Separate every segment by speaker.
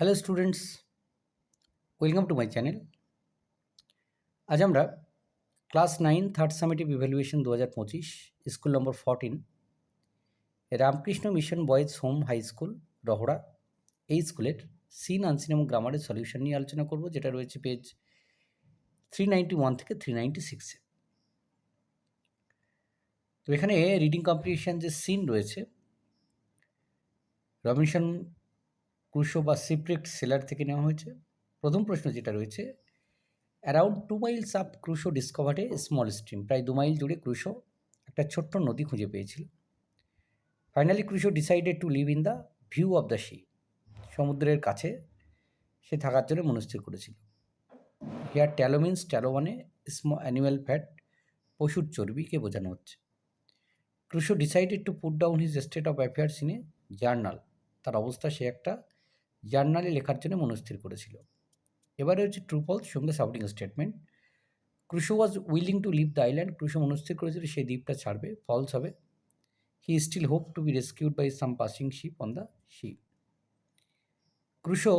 Speaker 1: Hello students welcome to my channel আজ আমরা class nine third summative evaluation দু হাজার পঁচিশ school number fourteen Ramakrishna mission boys home high school Rahara. এই স্কুলের সিন আনসিন এবং গ্রামারের সলিউশন নিয়ে আলোচনা করব, যেটা রয়েছে পেজ থ্রি নাইনটি ওয়ান থেকে থ্রি নাইনটি সিক্সে তো এখানে রিডিং কম্পিটিশান যে সিন রয়েছে রবিনসন ক্রুশো বা সিপ্রেক্ট সেলার থেকে নেওয়া হয়েছে। প্রথম প্রশ্ন যেটা রয়েছে around two miles up Crusoe discovered a small stream প্রায় দু মাইল জুড়ে ক্রুশো একটা ছোট্ট নদী খুঁজে পেয়েছিল। Finally Crusoe decided to live in the view of the sea সমুদ্রের কাছে। সে থাকার জন্য মনস্থির করেছিল। হেয়ার ট্যালো মিন্স ট্যালো মানে স্ম অ্যানিম্যাল ফ্যাট পশুর চর্বিকে বোঝানো হচ্ছে। Crusoe decided to put down his state of affairs in a journal তার অবস্থা সে একটা জার্নালে লেখার জন্য মনস্থির করেছিল। এবারে হচ্ছে ট্রু ফলস সঙ্গে supporting statement Crusoe was willing to leave the island Crusoe মনস্থির করেছিল সেই দ্বীপটা ছাড়বে ফলস হবে। He still hope to be rescued by some passing ship on the ship Crusoe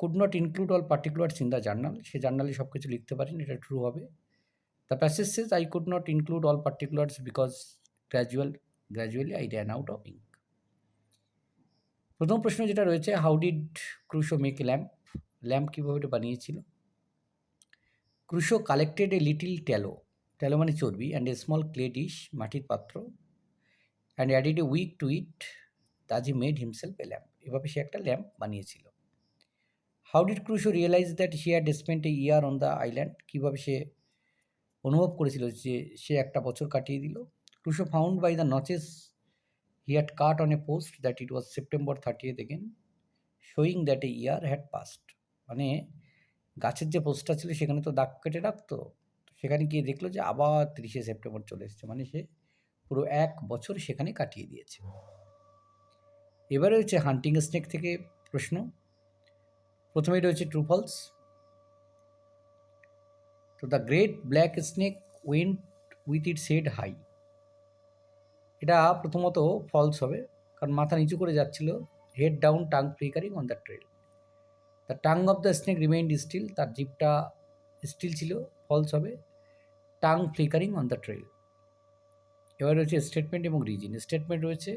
Speaker 1: could not include all particulars in the journal সে জার্নালে সব কিছু লিখতে পারেন, এটা ট্রু হবে। The passage says I could not include all particulars because gradual gradually I ran out of ink প্রথম প্রশ্ন যেটা রয়েছে how did Crusoe make lamp lamp কীভাবে এটা বানিয়েছিল? Crusoe collected a little tallow tallow মানে চর্বি and a small clay dish মাটির পাত্র and added a wick to it he made himself a lamp এভাবে সে একটা ল্যাম্প বানিয়েছিল। How did Crusoe realise that he had spent a year on the island কীভাবে সে অনুভব করেছিল যে সে একটা বছর কাটিয়ে দিল? Crusoe found by the notches He had cut on a post that it was September 30th again, showing that a year had passed. মানে গাছের যে পোস্টটা ছিল সেখানে তো দাগ কেটে রাখতো। সেখানে গিয়ে দেখল যে আবার তিরিশে সেপ্টেম্বর চলে এসেছে। মানে সে পুরো এক বছর সেখানে কাটিয়ে দিয়েছে। এবারে হচ্ছে হান্টিং স্নেক থেকে প্রশ্ন। প্রথমেই রয়েছে ট্রু ফলস তো the great black snake went with its head high এটা প্রথমত ফলস হবে, কারণ মাথা নিচু করে যাচ্ছিল head down tongue flickering on the trail the tongue of the snake remained still তার জিপটা স্টিল ছিল ফলস হবে tongue flickering on the trail এবার রয়েছে স্টেটমেন্ট এবং রিজিন স্টেটমেন্ট রয়েছে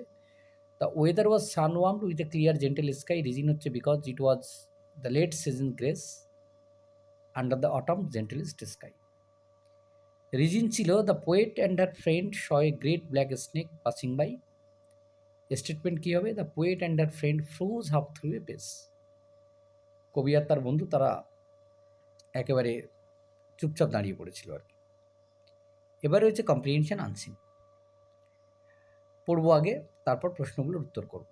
Speaker 1: the weather was sunwarmed with a clear gentle sky reason হচ্ছে because it was the late season grass under the autumn gentlest sky reason ছিল the poet and her friend saw great black snake passing by. Statement কী হবে? The poet and her friend froze half through a pace কবি আর তার বন্ধু তারা একেবারে চুপচাপ দাঁড়িয়ে পড়েছিল আর কি। এবার রয়েছে কম্প্রিহেনশন আনসিন পড়ব আগে, তারপর প্রশ্নগুলোর উত্তর করব।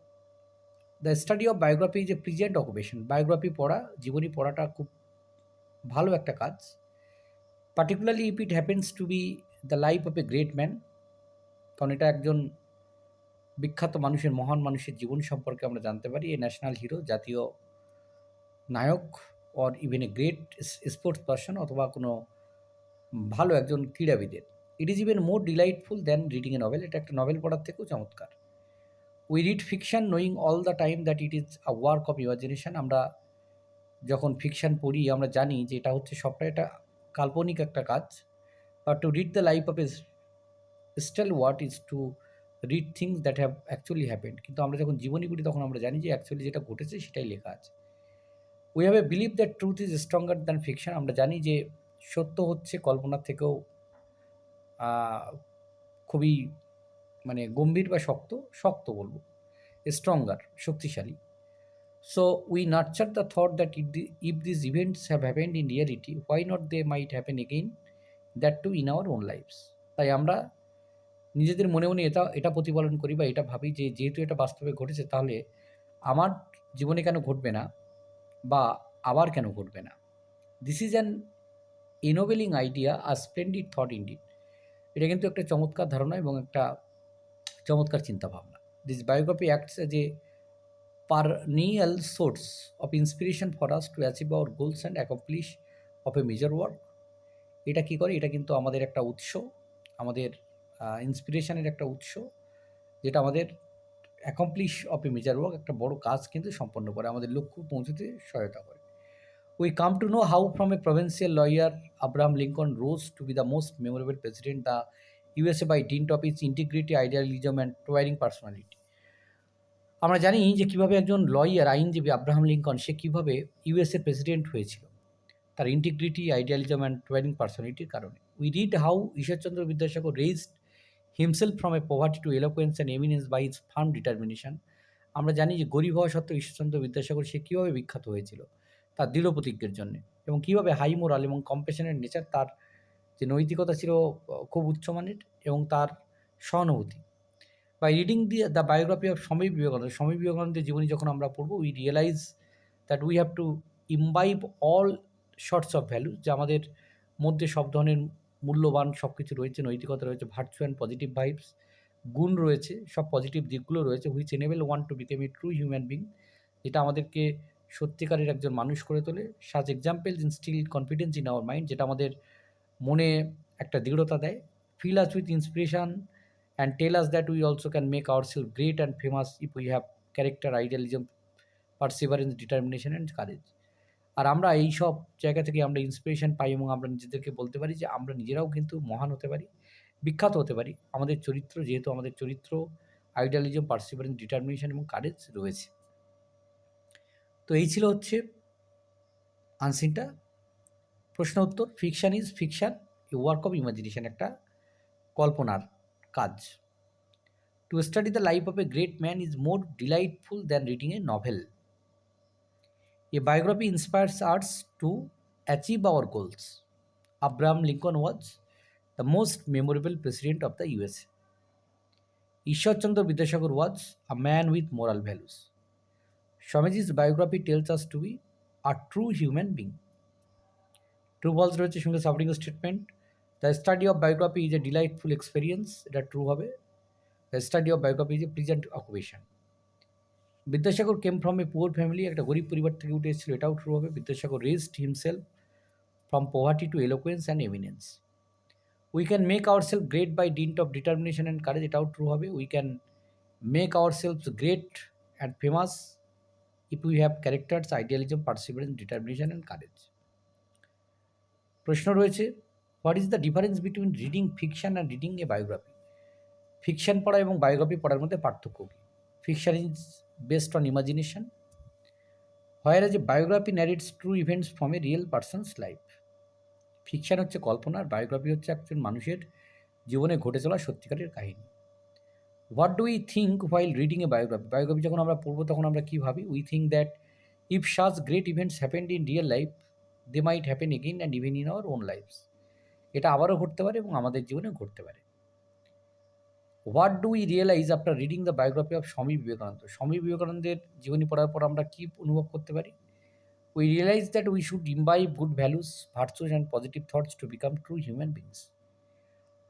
Speaker 1: The study of biography is a present occupation biography পড়া, জীবনী পড়াটা খুব ভালো একটা কাজ। Particularly if it happens to be the life of a great man কারণ এটা একজন বিখ্যাত মানুষের, মহান মানুষের জীবন সম্পর্কে আমরা জানতে পারি এ ন্যাশনাল হিরো জাতীয় নায়ক or even a great sports person অথবা কোনো ভালো একজন ক্রীড়াবিদের। It is even more delightful than reading a novel এটা একটা নভেল পড়ার থেকেও চমৎকার। We read fiction knowing all the time that it is a work of imagination আমরা যখন ফিকশান পড়ি, আমরা জানি যে এটা হচ্ছে সবটা, এটা কাল্পনিক একটা কাজ বা to read the life of a stale what is to read things that have actually happened কিন্তু আমরা যখন জীবনী পড়ি, তখন আমরা জানি যে অ্যাকচুয়ালি যেটা ঘটেছে সেটাই লেখা আছে। We have a believe that truth is stronger than fiction আমরা জানি যে সত্য হচ্ছে কল্পনার থেকেও খুবই মানে গম্ভীর বা শক্ত শক্ত বলব। স্ট্রঙ্গার শক্তিশালী। So we nurture the thought that if, the, if these events have happened in reality, why not they might happen again, that too in our own lives. তাই আমরা নিজেদের মনে মনে এটা এটা প্রতিপালন করি বা এটা ভাবি যে যেহেতু এটা বাস্তবে ঘটেছে তাহলে আমার জীবনে কেন ঘটবে না বা আবার কেন ঘটবে না? This is an ennobling idea or splendid thought indeed এটা কিন্তু একটা চমৎকার ধারণা এবং একটা চমৎকার চিন্তাভাবনা. দিস বায়োগ্রাফি অ্যাক্টস যে perennial source of inspiration for us to achieve our goals and accomplish of a major work. এটা কি করে? এটা কিন্তু আমাদের একটা উৎস, আমাদের ইন্সপিরেশনের একটা উৎস, যেটা আমাদের accomplish of a major work একটা বড় কাজ কিন্তু সম্পন্ন করে, আমাদের লক্ষ্য পৌঁছতে সহায়তা করে। We come to know how from a provincial lawyer Abraham Lincoln rose to be the most memorable president the USA by dint of its integrity idealism and towering personality আমরা জানি যে কীভাবে একজন লয়ার আইনজীবী আব্রাহাম লিঙ্কন, সে কীভাবে USA president হয়েছিল। তার ইন্টিগ্রিটি আইডিয়ালিজম অ্যান্ড টয়ারিং পার্সোনালিটির কারণে। We read how Ishwarchandra Vidyasagar raised himself from a poverty to eloquence and eminence by its firm determination আমরা জানি যে গরিব হওয়া সত্ত্বেও ঈশ্বরচন্দ্র বিদ্যাসাগর সে কীভাবে বিখ্যাত হয়েছিল, তার দৃঢ় প্রতিজ্ঞের জন্যে এবং কীভাবে হাই মোরাল এবং কম্পেশনের নেচার তার যে নৈতিকতা ছিল খুব উচ্চমানের এবং তার সহানুভূতি। By reading the the biography of Swami Vivekananda Swami বিবেকানন্দের জীবনী যখন আমরা পড়ব we realise that we have to imbibe all sorts of value যে আমাদের মধ্যে সব ধরনের মূল্যবান সব কিছু রয়েছে, নৈতিকতা রয়েছে ভার্চু অ্যান্ড পজিটিভ ভাইবস গুণ রয়েছে, সব পজিটিভ দিকগুলো রয়েছে which enable one to become a true human being যেটা আমাদেরকে সত্যিকারের একজন মানুষ করে তোলে such example instil confidence in our mind যেটা আমাদের মনে একটা দৃঢ়তা দেয় fill us with inspiration tell us that we also can make our self great and famous if we have character idealism perseverance determination and courage আর আমরা এই সব জায়গা থেকে আমরা ইন্সপিরেশন পাই এবং আমরা নিজেদেরকে বলতে পারি যে আমরা নিজেরাও কিন্তু মহান হতে পারি, বিখ্যাত হতে পারি। আমাদের চরিত্র যেহেতু আমাদের চরিত্র আইডিয়ালিজম পার্সিভারেন্স ডিটারমিনেশন এবং কারেজ রয়েছে। তো এই ছিল হচ্ছে আনসিনটা প্রশ্ন উত্তর fiction is fiction work of imagination একটা কল্পনার। কাজ। To study the life of a great man is more delightful than reading a novel a biography inspires arts to achieve our goals Abraham Lincoln was the most memorable president of the USA Ishwarchandra Vidyasagar was a man with moral values স্বামীজি's biography tells us to be a true human being. True বলস রয়েছে সঙ্গে supporting statement the study of biography is a delightful experience এটা true হবে the study of biography is a present occupation Vidyasagar came from a poor family একটা গরিব পরিবার থেকে উঠে এসেছিল এটাও ট্রু হবে Vidyasagar raised himself from poverty to eloquence and eminence we can make our self great by dint of determination and courage এটাও true হবে we can make our self great and famous if we have characters, idealism, perseverance, determination and courage. প্রশ্ন রয়েছে what is the difference between reading fiction and reading a biography fiction পড়া এবং biography পড়ার মধ্যে পার্থক্য কী? Fiction is based on imagination whereas a biography narrates true events from a real person's life fiction হচ্ছে কল্পনা, আর biography হচ্ছে একজন মানুষের জীবনে ঘটে চলা সত্যিকারের কাহিনী। What do we think while reading a biography biography যখন আমরা পড়ব, তখন আমরা কী ভাবি? We think that if such great events happened in real life they might happen again and even in our own lives এটা আবারও ঘটতে পারে এবং আমাদের জীবনে ঘটতে পারে। What do we realise after reading the biography of Swami Vivekananda Swami বিবেকানন্দের জীবনী পড়ার পর আমরা কী অনুভব করতে পারি? We realise that we should imbibe good values virtues and positive thoughts to become true human beings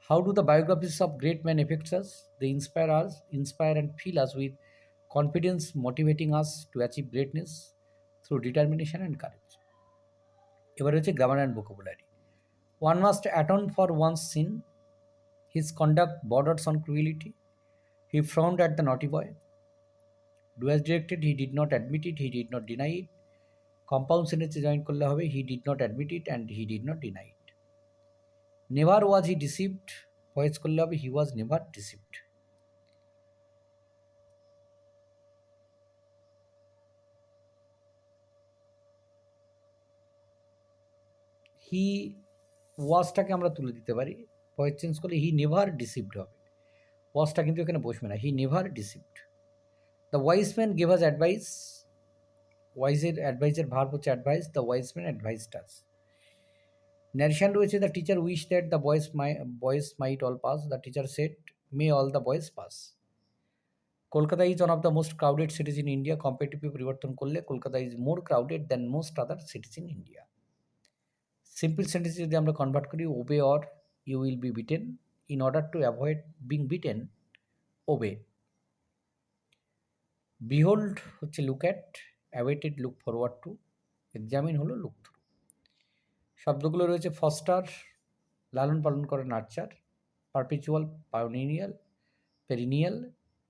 Speaker 1: how do the biographies of great man affect us? They inspire us, inspire and fill us with confidence, motivating us to achieve greatness through determination and courage. এবার হচ্ছে grammar and vocabulary one must atone for one's sin his conduct borders on cruelty he frowned at the naughty boy do as directed he did not admit it he did not deny it compound সেন্টেন্সে join করলে হবে he did not admit it and he did not deny it never was he deceived voice করলে হবে he was never deceived হি ওয়াজটাকে আমরা তুলে দিতে পারি। Voice change করলে হি নেভার ডিসিভড হবে। ওয়াজটা কিন্তু এখানে বসবে না, he never deceived. The wise man gave us advice, ওয়াইজের অ্যাডভাইসের ভার হচ্ছে advice, the wise man advised us narration রয়েছে, the teacher wish that the boys my boys might all pass, the teacher said may all the boys pass. Kolkata is one of the most crowded cities in India competitive পরিবর্তন করলে Kolkata is more crowded than most other cities in India simple sentence যদি আমরা convert করি obey or you will be beaten in order to avoid being beaten obey behold হচ্ছে look at awaited look forward to examine হলো look through শব্দগুলো রয়েছে foster লালন পালন করে nurture perpetual perennial perennial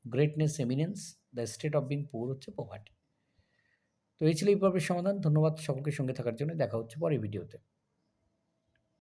Speaker 1: greatness eminence the state of being poor হচ্ছে poverty তো এই ছিল এই পর্বের সমাধান। ধন্যবাদ সকলকে সঙ্গে থাকার জন্য। দেখা হচ্ছে পরের ভিডিওতে।